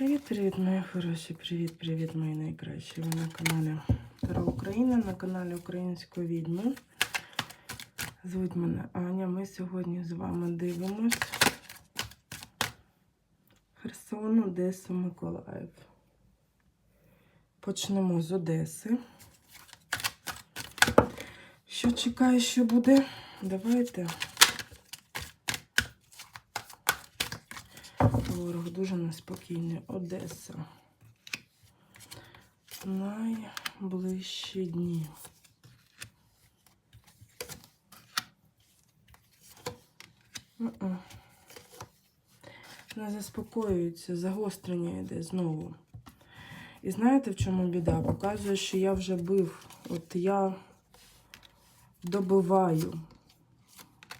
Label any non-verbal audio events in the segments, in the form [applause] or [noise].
Привіт-привіт, мої хороші! Привіт-привіт, мої найкращі. Ви на каналі Таро Україна, на каналі Української відьми. Звуть мене Аня. Ми сьогодні з вами дивимось Херсон, Одесу, Миколаїв. Почнемо з Одеси. Що чекає, що буде? Давайте. Ворог дуже неспокійний. Одеса. Найближчі дні. Не заспокоюється, загострення йде знову. І знаєте, в чому біда? Показує, що я вже бив. От я добиваю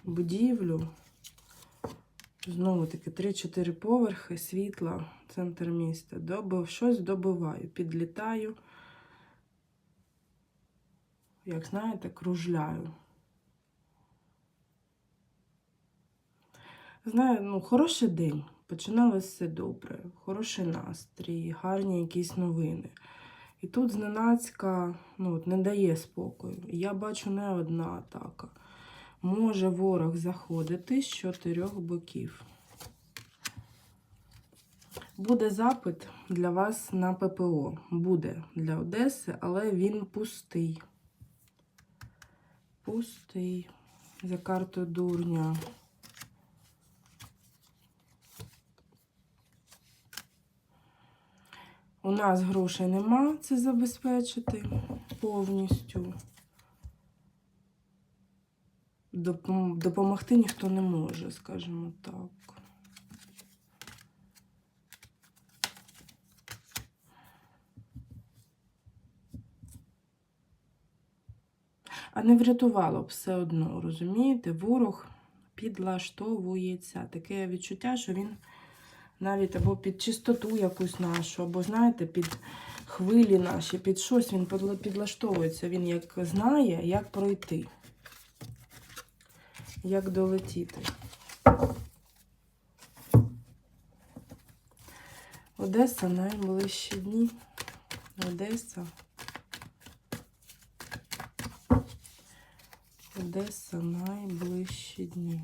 будівлю. Знову таки 3-4 поверхи, світла, центр міста. Добив, щось добиваю, підлітаю. Як знаєте, кружляю. Знаю, ну, хороший день. Починалося все добре, хороший настрій, гарні якісь новини. І тут зненацька ну, не дає спокою. Я бачу не одна атака. Може ворог заходити з чотирьох боків. Буде запит для вас на ППО. Буде для Одеси, але він пустий. Пустий. За картою дурня. У нас грошей нема це забезпечити повністю. Допом- Допомогти ніхто не може, скажімо так. А не врятувало б все одно, розумієте? Ворог підлаштовується. Таке відчуття, що він навіть або під чистоту якусь нашу, або, знаєте, під хвилі наші, під щось він підлаштовується. Він як знає, як пройти, як долетіти. Одеса найближчі дні. Одеса. Одеса найближчі дні.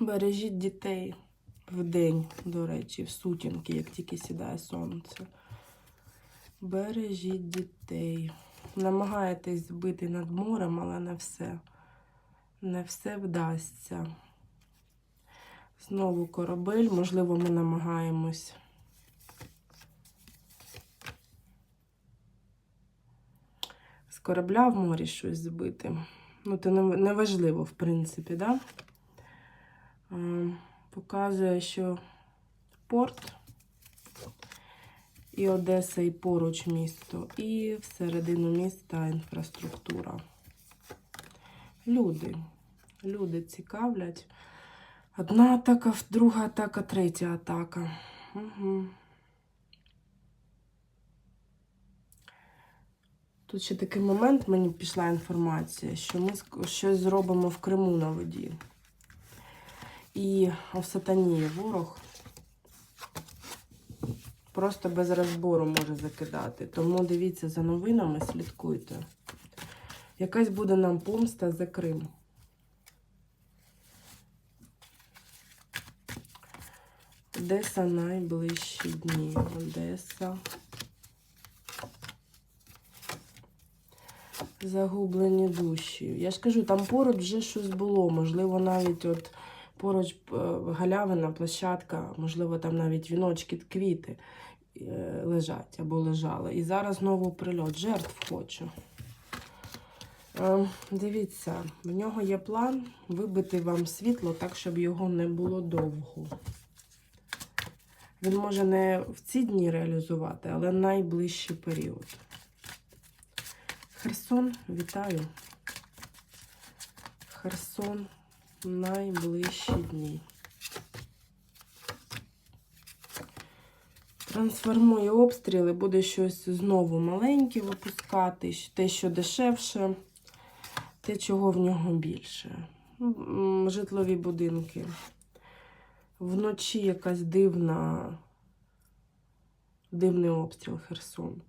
Бережіть дітей в день, до речі, в сутінки, як тільки сідає сонце. Бережіть дітей. Намагаєтесь збити над морем, але не все. Не все вдасться. Знову корабель, можливо, ми намагаємось. З корабля в морі щось збити. Ну, це не- неважливо, в принципі, да? Е, Показує, що порт і Одеса, і поруч місто, і всередину міста інфраструктура. Люди. Люди цікавлять. Одна атака, друга атака, третя атака. Угу. Тут ще такий момент, мені пішла інформація, що ми щось зробимо в Криму на воді. І в осатаніє ворог просто без розбору може закидати. Тому дивіться за новинами, слідкуйте. Якась буде нам помста за Крим. Одеса найближчі дні. Одеса. Загублені душі. Я ж кажу, там поруч вже щось було. Можливо, навіть от поруч е, галявина, площадка, можливо, там навіть віночки, квіти е, лежать або лежали. І зараз знову прильот. Жертв хочу. Е, Дивіться, в нього є план вибити вам світло так, щоб його не було довго. Він може не в ці дні реалізувати, але найближчий період. Херсон, вітаю. Херсон найближчі дні. Трансформує обстріли, буде щось знову маленьке випускати, те, що дешевше, те, чого в нього більше. Ну, Житлові будинки. Вночі якась дивна, дивний обстріл Херсон.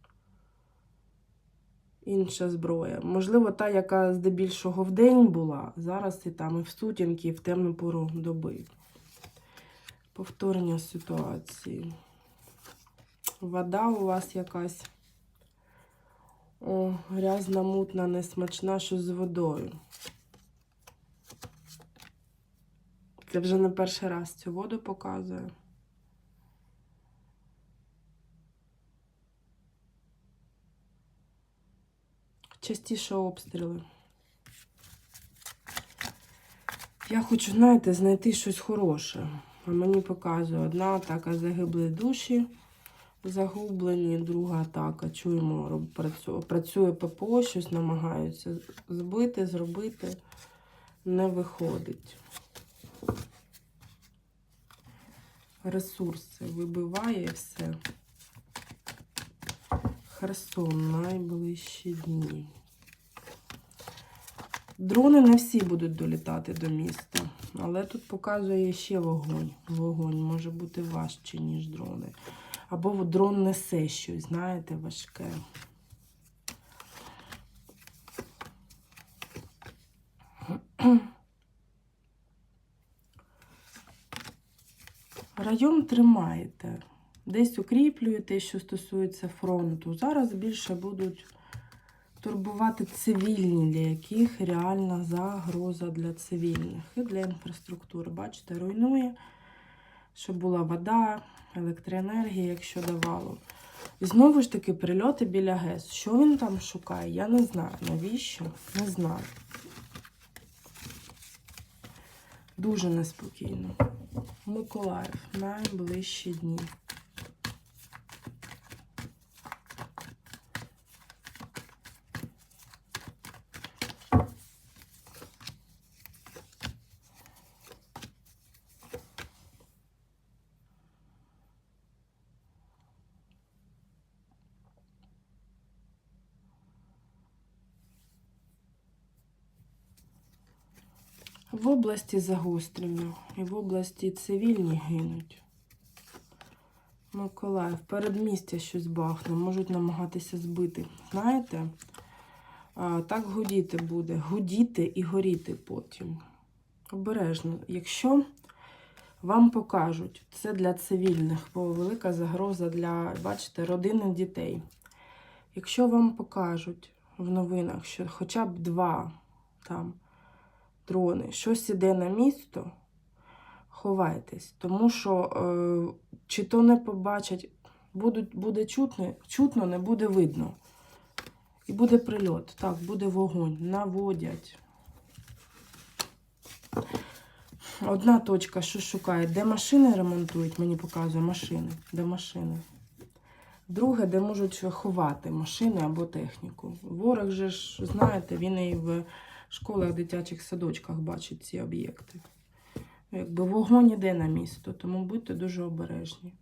Інша зброя. Можливо, та, яка здебільшого вдень була, зараз і там і в сутінки, і в темну пору доби. Повторення ситуації. Вода у вас якась. Грязна, мутна, несмачна, що з водою. Це вже не перший раз цю воду показує. Частіше обстріли. Я хочу, знаєте, знайти щось хороше. А мені показує одна атака загибли душі загублені, друга атака. Чуємо, працює ППО, щось намагаються збити, зробити. Не виходить. Ресурси вибиває все. Херсон найближчі дні. Дрони не всі будуть долітати до міста, але тут показує ще вогонь. Вогонь може бути важче, ніж дрони. Або дрон несе щось, знаєте, важке. [clears throat] Район тримаєте. Десь укріплюєте, що стосується фронту. Зараз більше будуть турбувати цивільні, для яких реальна загроза для цивільних і для інфраструктури. Бачите, руйнує, щоб була вода, електроенергія, якщо давало. І знову ж таки прильоти біля ГЕС. Що він там шукає? Я не знаю. Навіщо? Не знаю. Дуже неспокійно. Миколаїв. Найближчі дні. В області загострення і в області цивільні гинуть. Миколаїв, передмістя щось бахне, можуть намагатися збити. Знаєте, так гудіти буде. Гудіти і горіти потім. Обережно. Якщо вам покажуть, це для цивільних, бо велика загроза для, бачите, родини дітей. Якщо вам покажуть в новинах, що хоча б два там дрони, щось іде на місто, ховайтесь, тому що е, чи то не побачать, будуть, буде чутно, чутно, не буде видно. І буде прильот. Так, буде вогонь. Наводять. Одна точка, що шукає, де машини ремонтують, мені показує машини. Де машини. Друге, де можуть ховати машини або техніку. Ворог же ж, знаєте, він і в школах, дитячих садочках бачить ці об'єкти. Якби вогонь іде на місто, тому будьте дуже обережні.